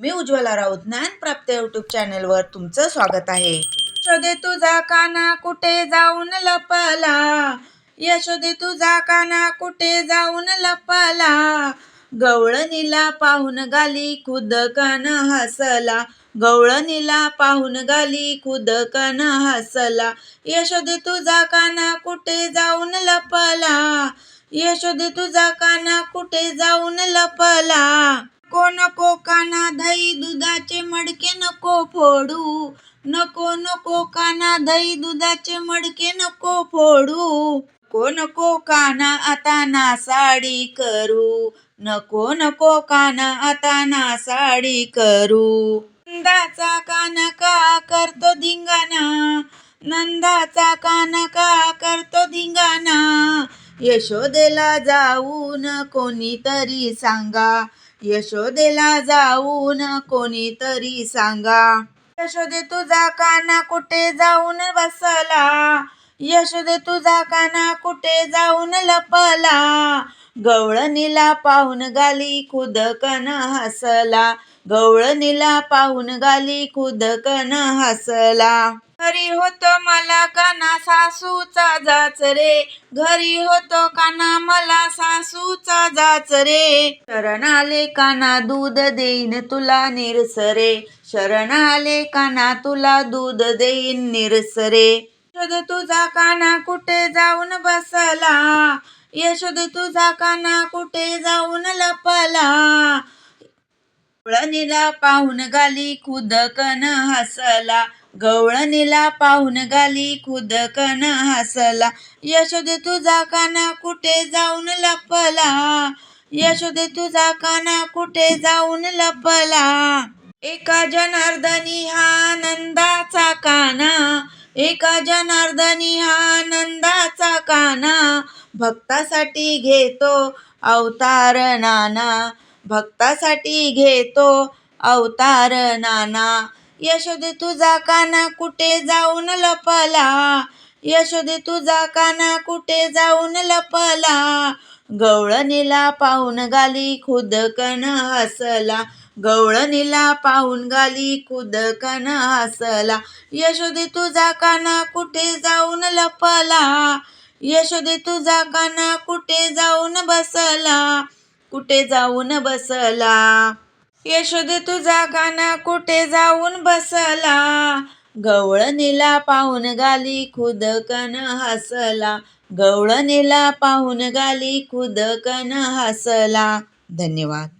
मी उज्ज्वला राऊत ज्ञानप्राप्त युट्यूब चॅनलवर तुमचं स्वागत आहे. यशोदे तुझा काना कुठे जाऊन लपला? यशोदे तुझा काना कुठे जाऊन लपला? गवळणीला पाहून गाली खुद कन हसला. गवळणीला पाहून गाली खुद कन हसला. यशोदे तुझा काना कुठे जाऊन लपला? यशोदे तुझा काना कुठे जाऊन लपला? नको नको काना दही दुधाचे मडके नको फोडू. नको नको काना दही दुधाचे मडके नको फोडू. नको नको काना आता ना साडी करू. नको नको काना आता ना साडी करू. नंदाचा काना का करतो धिंगाणा? नंदाचा काना का करतो धिंगाणा? यशोदेला जाऊन कोणीतरी सांगा. यशोदेला जाऊन कोणीतरी सांगा. यशोदे तुझा काना कुठे जाऊन बसला? यशोदे तुझा काना कुठे जाऊन लपला? गवळणीला पाहून गाली खुदकन हसला. गवळणीला पाहून गाली खुदकन हसला. घरी होतो मला काना सासूचा जाच रे. घरी होतो काना मला सासूचा जाच रे. शरण आले काना दूध देईन तुला निरसरे शरण आले काना तुला दूध देईन निरसरे यशोद तुझा काना कुठे जाऊन बसला? यशोद तुझा काना कुठे जाऊन लपला? गवळणीला पाहून गाली खुदकन हसला. गवळणीला पाहून गाली खुदकन हसला. यशोद तुझा काना कुठे जाऊन लपला? यशोदे तुझा काना कुठे जाऊन लपला? एका जनार्दनी हा आनंदाचा काना एका जनार्दनी हा नंदाचा काना भक्तासाठी घेतो अवतार नाना भक्तासाठी घेतो अवतार नाना. यशोद तुझा काना कुठे जाऊन लपला? यशोदे तुझा काना कुठे जाऊन लपला? गवळणीला पाहून गाली खुदकन हसला. गवळणीला पाहून गाली कुदकन हसला. यशोदे तुझा काना कुठे जाऊन लपला? यशोदे तुझा काना कुठे जाऊन बसला? कुठे जाऊन बसला? यशोदे तुझा काना कुठे जाऊन बसला? गवळणीला पाहून गाली खुदकन हसला. गवळणीला पाहून गाली खुदकन हसला. धन्यवाद.